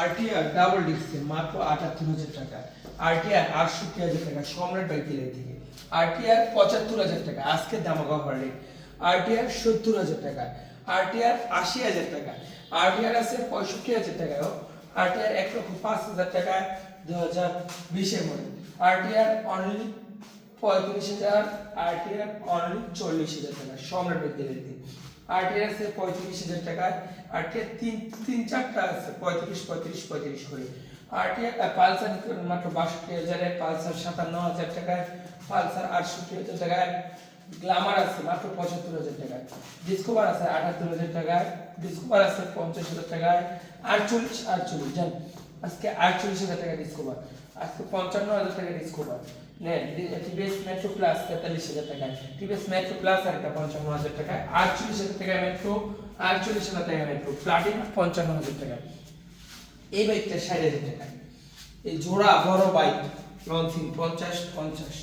RTR double ডিস্কের মাত্র আটাত্তর হাজার টাকা। আরটিআর আটষট্টি হাজার টাকা, সম্রাট বাইকেলের থেকে আরটিআর পঁচাত্তর হাজার টাকা আজকে দামাকা রেট আরটিআর সত্তর হাজার টাকা আরটিআর আশি হাজার টাকা আরটিআর আছে পঁয়ষট্টি হাজার টাকায় আরটিআর এক লক্ষ পাঁচ হাজার টাকায় দু হাজার বিশের মডেল। আরটিআর অনলি পঁয়ত্রিশ হাজার আরটিআর অনলি চল্লিশ হাজার টাকা, সম্রাট থেকে আরটিআর আছে পঁয়ত্রিশ হাজার টাকায়, আরটিআর তিন তিন চারটা আছে, পঁয়ত্রিশ পঁয়ত্রিশ পঁয়ত্রিশ করে। আরটিআর পালসার মাত্র বাষট্টি হাজারে, পালসার সাতান্ন হাজার টাকায়, পালসার আটষট্টি হাজার টাকায়, গ্লামার আছে মাত্র পঁচাত্তর হাজার টাকায়। ডিসকভার আছে আটাত্তর হাজার টাকায়, ডিসকভার আছে পঞ্চাশ হাজার টাকায়, আটচল্লিশ আটচল্লিশ, জান, আজকে আটচল্লিশ হাজার টাকা ডিসকভার। আজকে পঞ্চান্ন হাজার টাকা ডিসকভার নেন টিভিএস মেট্রো প্লাস তেতাল্লিশ হাজার টাকায় টিভিএস মেট্রো প্লাস আর একটা পঞ্চান্ন হাজার টাকায় আটচল্লিশ হাজার টাকা মেট্রো আটচল্লিশ হাজার টাকা মেট্রো প্লাটিনা পঞ্চান্ন হাজার টাকায় এই বাইকটা ষাট হাজার টাকা। এই জোড়া বড় বাইক লঞ্চিং পঞ্চাশ পঞ্চাশ।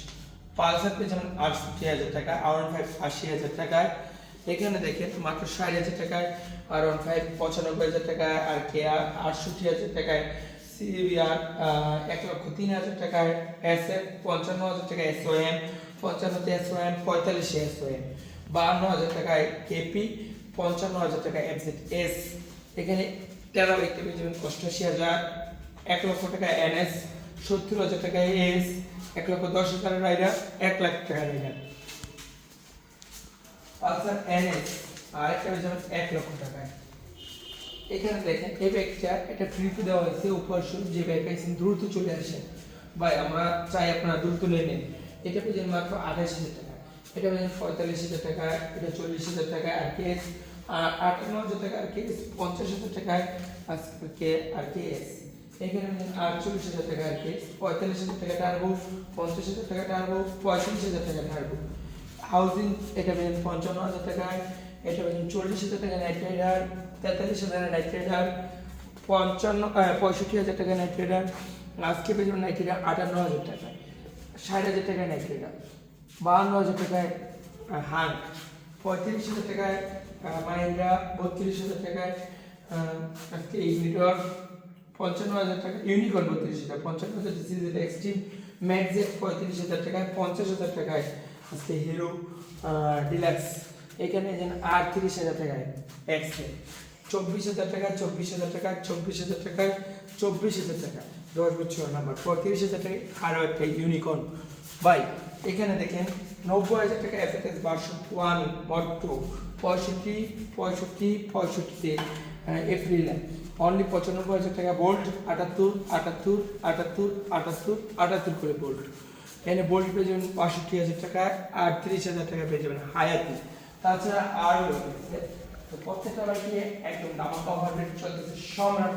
পালসার যেমন আটষট্টি হাজার টাকা, আর ফাইভ আশি হাজার টাকায় এখানে দেখেন, মাত্র ষাট হাজার টাকায় আর ওয়ান ফাইভ পঁচানব্বই হাজার টাকায় আর কে আটষট্টি হাজার টাকায় সিবিআর এক লক্ষ তিন হাজার টাকায় এস এফ পঞ্চান্ন হাজার টাকায় এস ও এম পঞ্চান্নতে এস ও এম পঁয়তাল্লিশে এস ও এম বাহান্ন হাজার টাকায় কেপি পঞ্চান্ন হাজার টাকায় এফজেড এস এখানে তেরো দেখতে পেয়ে যাবেন হাজার, এক লক্ষ টাকা এনএস সত্তর হাজার টাকা এস এক লক্ষ দশ হাজার রাইডার এক লাখ টাকা রাইডার পালসার এনএস আর একটা পেয়ে যাবেন এক লক্ষ টাকায়। এখানে দেখেন, এই ব্যাগটা এটা ফ্রিতে দেওয়া হয়েছে উপহার স্বরূপ, যে ব্যাগ পাইছেন দ্রুত চলে আসেন। ভাই, আমরা চাই আপনারা দ্রুত নিয়ে নেন। এটা পেয়েছেন মাত্র আঠাশ হাজার টাকা। এটা পেয়েছেন পঁয়তাল্লিশ হাজার টাকা, এটা চল্লিশ হাজার টাকা আর কেস আটান্ন হাজার টাকা আর কেস পঞ্চাশ হাজার টাকায় আজকে আর কেস এখানে আটচল্লিশ হাজার টাকা আর কেস পঁয়তাল্লিশ হাজার টাকা টার্বো পঞ্চাশ হাজার টাকা টার্বো পঁয়ত্রিশ হাজার টাকা টার্বো হাউজিং এটা পেয়েছেন পঞ্চান্ন হাজার টাকায় এটা পেয়েছেন চল্লিশ হাজার টাকা নাইট রাইডার তেতাল্লিশ হাজার নাইট রাইডার পঞ্চান্ন পঁয়ষট্টি হাজার টাকা নাইট রাইডার আজকে পেয়েছেন নাইট রাইডার আটান্ন হাজার টাকায় ষাট হাজার টাকায় নাইট রাইডার বাহান্ন হাজার টাকায় হান্ট পঁয়ত্রিশ হাজার টাকায় মাহিন্দ্রা, বত্রিশ হাজার টাকায় আজকে ইউনিটর পঞ্চান্ন হাজার টাকা ইউনিকর্ন বত্রিশ হাজার, পঞ্চান্ন হাজার সিরিজের এক্সট্রিম ম্যাকজেট পঁয়ত্রিশ হাজার টাকায়, পঞ্চাশ হাজার টাকায় আজকে হিরো ডিলাক্স এখানে যেন আটত্রিশ হাজার টাকায় এক্সে চব্বিশ হাজার টাকা, চব্বিশ হাজার টাকা, চব্বিশ হাজার টাকায় চব্বিশ হাজার টাকা। দশ বছর নাম্বার পঁয়ত্রিশ হাজার টাকা আরও একটা ইউনিকর্ন বাই এখানে দেখেন নব্বই হাজার টাকা এফএস বারশো ওয়ান মট্টো পঁয়ষট্টি পঁয়ষট্টি, পঁয়ষট্টিতে এপ্রিল অনলি পঁচানব্বই হাজার টাকা বোল্ট আটাত্তর আটাত্তর আটাত্তর আটাত্তর আটাত্তর করে বোল্ট এখানে বোল্ট পেয়ে যাবেন পঁয়ষট্টি হাজার টাকা, আর তিরিশ হাজার টাকা পেয়ে যাবেন হায়াতি। তাছাড়া তো প্রত্যেকটা একদম দামা কভার চলতেছে সম্রাট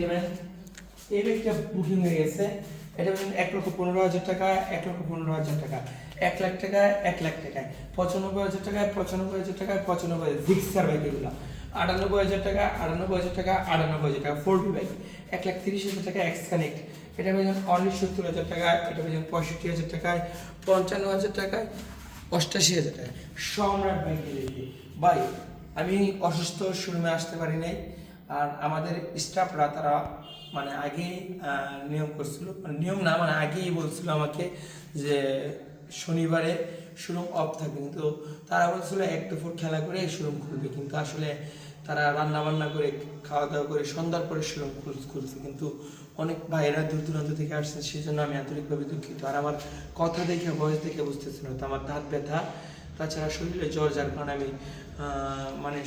যাবেন, এই বুকিং হয়ে গেছে। এক লক্ষ পনেরো হাজার টাকা, এক লক্ষ পনেরো হাজার টাকা। এক লাখ টাকায় এক লাখ টাকায়। পঁচানব্বই হাজার টাকায় পঁচানব্বই হাজার টাকায় পঁচানব্বই জিক্সার বাইক এগুলো। আটানব্বই হাজার টাকা, আটানব্বই হাজার টাকা, আটানব্বই হাজার টাকা। ফোর বাইক এক লাখ তিরিশ হাজার টাকা এক্স কানেক্ট এটা পেয়েছেন অনলি সত্তর হাজার টাকায়, এটা পেয়েছেন পঁয়ষট্টি হাজার টাকায়, পঞ্চান্ন হাজার টাকায়, অষ্টাশি হাজার টাকায়। সম্রাট ব্যাংকে বাই আমি অসুস্থ শোরুমে আসতে পারি নাই। আর আমাদের স্টাফরা তারা মানে আগেই নিয়ম করছিল মানে নিয়ম না মানে আগেই বলছিল আমাকে যে শনিবারে শোরুম অফ থাকবে। কিন্তু তারা বলছিল এক দুপুর খেলা করে শোরুম খুলবে। কিন্তু আসলে তারা রান্না বান্না করে খাওয়া দাওয়া করে সন্ধ্যার পরে শোরুম খুলছে। কিন্তু অনেক ভাইয়েরা দূর দূরান্ত থেকে আসছেন সেই জন্য আমি আন্তরিকভাবে দুঃখিত। আর আমার কথা দেখে বয়স দেখে বুঝতেছিল তো আমার দাঁত ব্যথা। তাছাড়া শরীরে জ্বর, যার কারণে আমি মানে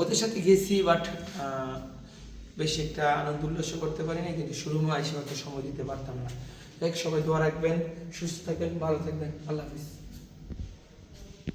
ওদের সাথে গেছি বাট বেশি একটা আনন্দ উল্লাস করতে পারি না কিন্তু শুরু আইসে হয়তো সময় দিতে পারতাম না। দেখ সবাই দোয়া রাখবেন, সুস্থ থাকবেন ভালো থাকবেন। আল্লাহ হাফিজ।